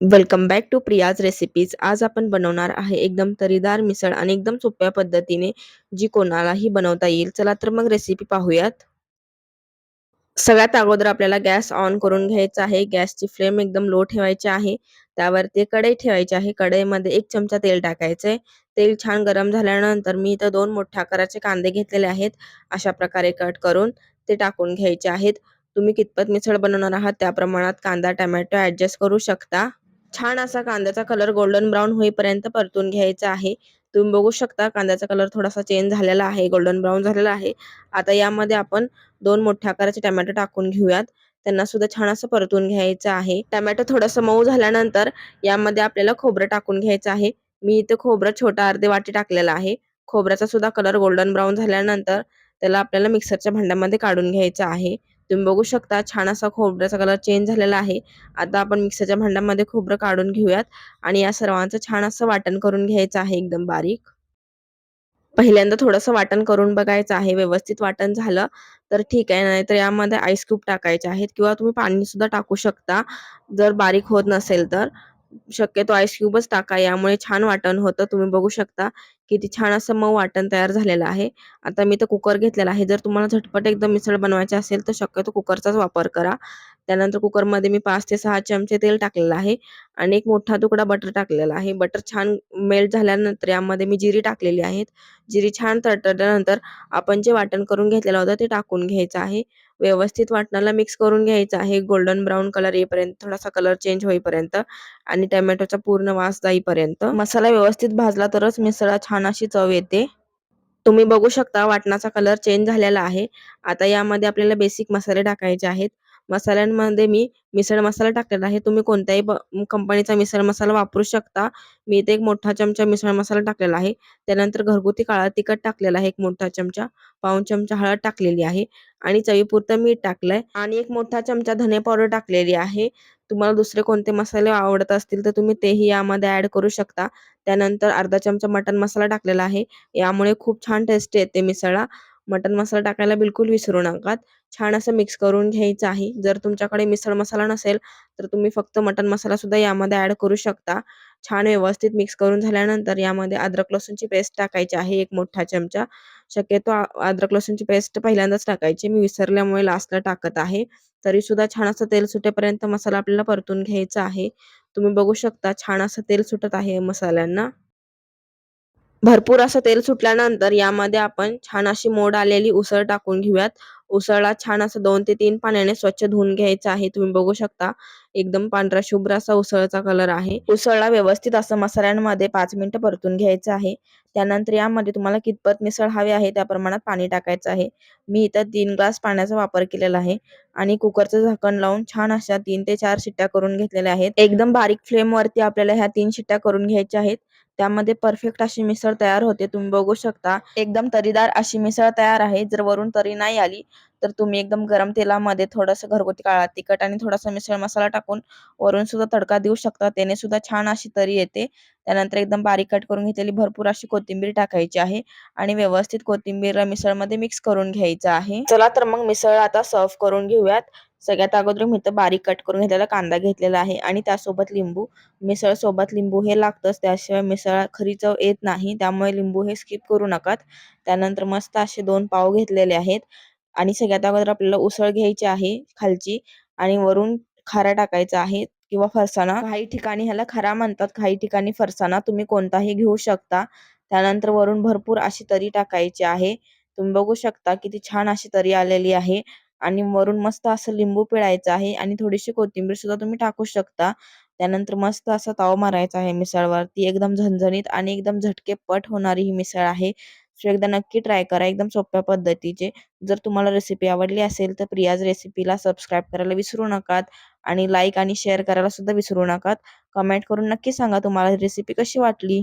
Welcome back to Priya's recipes आज आपण बनवणार आहे एकदम तरीदार मिसळ आणि एकदम सोप्या पद्धतीने जी कोणालाही बनवता येईल. चला तर मग रेसिपी पाहूयात. सगळ्यात अगोदर आपल्याला गॅस ऑन करून घ्यायचा आहे. गॅसची फ्लेम एकदम लो ठेवायची आहे. त्यावरती कढई ठेवायची आहे. कढईमध्ये एक चमचा तेल टाकायचंय. तेल छान गरम झाल्यानंतर मी इथं दोन मोठ्या आकाराचे कांदे घेतलेले आहेत. अशा प्रकारे कट करून ते टाकून घ्यायचे आहेत. तुम्ही कितपत मिसळ बनवणार आहात त्या प्रमाणात कांदा टमॅटो ऍडजस्ट करू शकता. छान असा कांद्याचा कलर गोल्डन ब्राऊन होईपर्यंत परतून घ्यायचा आहे. तुम्ही बघू शकता कांद्याचा कलर थोडासा चेंज झालेला आहे गोल्डन ब्राऊन झालेला आहे. आता यामध्ये आपण दोन मोठ्या आकाराचे टमॅटो टाकून घेऊयात. त्यांना सुद्धा छान असं परतून घ्यायचं आहे. टमॅटो थोडंसं मऊ झाल्यानंतर यामध्ये आपल्याला खोबरं टाकून घ्यायचं आहे. मी इथं खोबरं छोटा अर्धे वाटी टाकलेला आहे. खोबऱ्याचा सुद्धा कलर गोल्डन ब्राऊन झाल्यानंतर त्याला आपल्याला मिक्सरच्या भांड्यामध्ये काढून घ्यायचं आहे. तुम्ही बघू शकता छान असा खोबऱ्याचा कलर चेंज झालेला आहे. आता आपण मिक्सरच्या भांड्यामध्ये खोबरं काढून घेऊयात आणि या सर्वांचं छान असं वाटण करून घ्यायचं आहे एकदम बारीक. पहिल्यांदा थोडंसं वाटण करून बघायचं आहे व्यवस्थित वाटण झालं तर ठीक आहे नाहीतर यामध्ये आईस क्यूब टाकायचे आहेत किंवा तुम्ही पाणी सुद्धा टाकू शकता जर बारीक होत नसेल तर. शक्यतो आईस क्यूबच टाका. यामुळे छान वाटण होतं. तुम्ही बघू शकता किती छान असं मऊ वाटण तयार झालेलं आहे. आता मी तर कुकर घेतलेला आहे. जर तुम्हाला झटपट एकदम मिसळ बनवायचे असेल तर शक्यतो कुकरचाच वापर करा. त्यानंतर कुकरमध्ये मी पाच ते सहा चमचे तेल टाकलेलं आहे आणि एक मोठा तुकडा बटर टाकलेला आहे. बटर छान मेल्ट झाल्यानंतर यामध्ये मी जिरी टाकलेली आहेत जिरी छान तडतडल्यानंतर आपण जे वाटण करून घेतलेलं होतं ते टाकून घ्यायचं आहे. व्यवस्थित वाटणाला मिक्स करून घ्यायचं आहे. गोल्डन ब्राऊन कलर येईपर्यंत थोडासा कलर चेंज होईपर्यंत आणि टोमॅटोचा पूर्ण वास जाईपर्यंत. मसाला व्यवस्थित भाजला तरच मिसळा छान अशी चव येते. तुम्ही बघू शकता वाटणाचा कलर चेंज झालेला आहे. आता यामध्ये आपल्याला बेसिक मसाले टाकायचे आहेत. मसाल्यांमध्ये मी मिसळ मसाला टाकलेला आहे. तुम्ही कोणत्याही कंपनीचा मिसळ मसाला वापरू शकता. मी इथे एक मोठा चमचा मिसळ मसाला टाकलेला आहे. त्यानंतर घरगुती काळा तिखट टाकलेला आहे. एक मोठा चमचा पाऊन चमचा हळद टाकलेली आहे आणि चवीपुरतं मीठ टाकलंय आणि एक मोठा चमचा धने पावडर टाकलेली आहे. तुम्हाला दुसरे कोणते मसाले आवडत असतील तर तुम्ही तेही यामध्ये ऍड करू शकता. त्यानंतर अर्धा चमचा मटन मसाला टाकलेला आहे. यामुळे खूप छान टेस्ट येते मिसळा मटन मसाला टाकायला बिलकुल विसरू नका. छान असं मिक्स करून घ्यायचं आहे. जर तुमच्याकडे मिसळ मसाला नसेल तर तुम्ही फक्त मटन मसाला सुद्धा यामध्ये ऍड करू शकता. छान व्यवस्थित मिक्स करून झाल्यानंतर यामध्ये अद्रक लसूणची पेस्ट टाकायची आहे एक मोठा चमचा. शक्यतो अद्रक लसूणची पेस्ट पहिल्यांदाच टाकायची. मी विसरल्यामुळे लास्टला टाकत आहे. तरी सुद्धा छान असं तेल सुटेपर्यंत मसाला आपल्याला परतून घ्यायचा आहे. तुम्ही बघू शकता छान असं तेल सुटत आहे मसाल्यांना. भरपूर असं तेल सुटल्यानंतर यामध्ये आपण छान अशी मोड आलेली उसळ टाकून घेऊयात. उसळला छान असं दोन ते तीन पाण्याने स्वच्छ धुवून घ्यायचं आहे. तुम्ही बघू शकता एकदम पांढरा शुभ्र असा उसळचा कलर आहे. उसळला व्यवस्थित असं मसाल्यांमध्ये पाच मिनिटं परतून घ्यायचं आहे. त्यानंतर यामध्ये तुम्हाला कितपत मिसळ हवी आहे त्या प्रमाणात पाणी टाकायचं आहे. मी इथं तीन ग्लास पाण्याचा वापर केलेला आहे आणि कुकरचं झाकण लावून छान अशा तीन ते चार शिट्ट्या करून घेतलेल्या आहेत. एकदम बारीक फ्लेमवरती आपल्याला ह्या तीन शिट्ट्या करून घ्यायच्या आहेत. त्यामध्ये परफेक्ट अशी मिसळ तयार होते तुम्ही बघू शकता. एकदम तरीदार अशी मिसळ तयार आहे जर वरून तरी नाही आली तर तुम्ही एकदम गरम तेलामध्ये थोडंसं घरगुती काळा तिखट आणि थोडासा मिसळ मसाला टाकून वरून सुद्धा तडका देऊ शकता. त्याने सुद्धा छान अशी तरी येते. त्यानंतर एकदम बारीक कट करून घेतलेली भरपूर अशी कोथिंबीर टाकायची आहे आणि व्यवस्थित कोथिंबीर मिसळमध्ये मिक्स करून घ्यायचं आहे. चला तर मग मिसळ आता सर्व करून घेऊयात. सगळ्यात अगोदर मी तर बारीक कट करून घेतलेला कांदा घेतलेला आहे आणि त्यासोबत लिंबू. मिसळ सोबत लिंबू हे लागतंच त्याशिवाय मिसळ खरी चव येत नाही. त्यामुळे लिंबू हे स्किप करू नका. त्यानंतर मस्त असे दोन पाव घेतलेले आहेत. आणि सगळ्यात अगोदर आपल्याला उसळ घ्यायची आहे खालची आणि वरून खारा टाकायचा आहे किंवा फरसाणा. काही ठिकाणी ह्याला खरा म्हणतात काही ठिकाणी फरसाणा. तुम्ही कोणताही घेऊ शकता. त्यानंतर वरून भरपूर अशी तरी टाकायची आहे. तुम्ही बघू शकता किती छान अशी तरी आलेली आहे. आणि वरून मस्त असं लिंबू पिळायचं आहे आणि थोडीशी कोथिंबीर सुद्धा तुम्ही टाकू शकता. त्यानंतर मस्त असा ताव मारायचा आहे मिसळवरती एकदम झणझणीत आणि एकदम झटकेपट होणारी ही मिसळ आहे. सो एकदा नक्की ट्राय करा एकदम सोप्या पद्धतीचे. जर तुम्हाला रेसिपी आवडली असेल तर प्रियाज रेसिपीला सबस्क्राईब करायला विसरू नका आणि लाईक आणि शेअर करायला सुद्धा विसरू नका कमेंट करून नक्की सांगा तुम्हाला रेसिपी कशी वाटली.